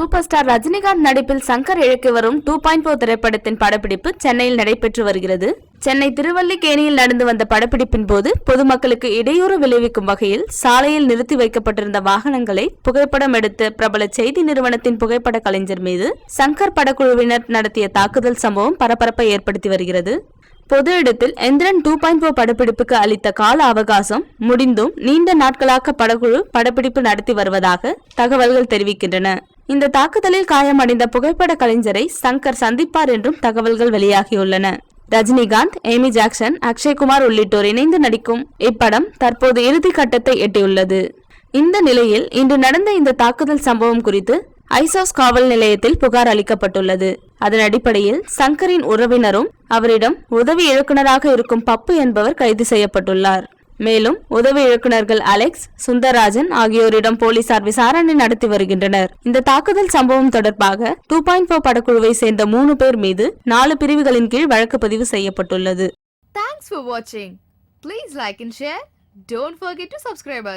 Super star Rajinikanth நடிப்பில் சங்கர் இழக்கி வரும் two point four திரைப்படத்தின் படப்பிடிப்பு சென்னையில் நடைபெற்று வருகிறது. சென்னை திருவல்லிக்கேணியில் நடந்து வந்த படப்பிடிப்பின் போது பொதுமக்களுக்கு இடையூறு விளைவிக்கும் வகையில் சாலையில் நிறுத்தி வைக்கப்பட்டிருந்த வாகனங்களை புகைப்படம் எடுத்த பிரபல செய்தி நிறுவனத்தின் புகைப்பட கலைஞர் மீது சங்கர் படக்குழுவினர் நடத்திய தாக்குதல் சம்பவம் பரபரப்பை ஏற்படுத்தி வருகிறது. பொது இடத்தில் எந்திரன் டூ பாயிண்ட் ஃபோர் படப்பிடிப்புக்கு அளித்த கால அவகாசம் முடிந்தும் நீண்ட நாட்களாக படக்குழு படப்பிடிப்பு நடத்தி வருவதாக தகவல்கள் தெரிவிக்கின்றன. இந்த தாக்குதலில் காயமடைந்த புகைப்பட கலைஞரை சங்கர் சந்திப்பார் என்றும் தகவல்கள் வெளியாகியுள்ளன. ரஜினிகாந்த் ஏமி ஜாக்சன் அக்ஷய்குமார் உள்ளிட்டோர் இணைந்து நடிக்கும் இப்படம் தற்போது இறுதி கட்டத்தை எட்டியுள்ளது. இந்த நிலையில் இன்று நடந்த இந்த தாக்குதல் சம்பவம் குறித்து ஐசாஸ் காவல் நிலையத்தில் புகார் அளிக்கப்பட்டுள்ளது. அதன் அடிப்படையில் சங்கரின் உறவினரும் அவரிடம் உதவி இயக்குநராக இருக்கும் பப்பு என்பவர் கைது செய்யப்பட்டுள்ளார். மேலும் உதவி இயக்குநர்கள் அலெக்ஸ் சுந்தரராஜன் ஆகியோரிடம் போலீசார் விசாரணை நடத்தி வருகின்றனர். இந்த தாக்குதல் சம்பவம் தொடர்பாக டூ பாயிண்ட் ஃபோர் படக்குழுவை சேர்ந்த மூணு பேர் மீது நாலு பிரிவுகளின் கீழ் வழக்கு பதிவு செய்யப்பட்டுள்ளது. தேங்க்ஸ் ஃபார் வாட்சிங் please like and share don't forget to subscribe.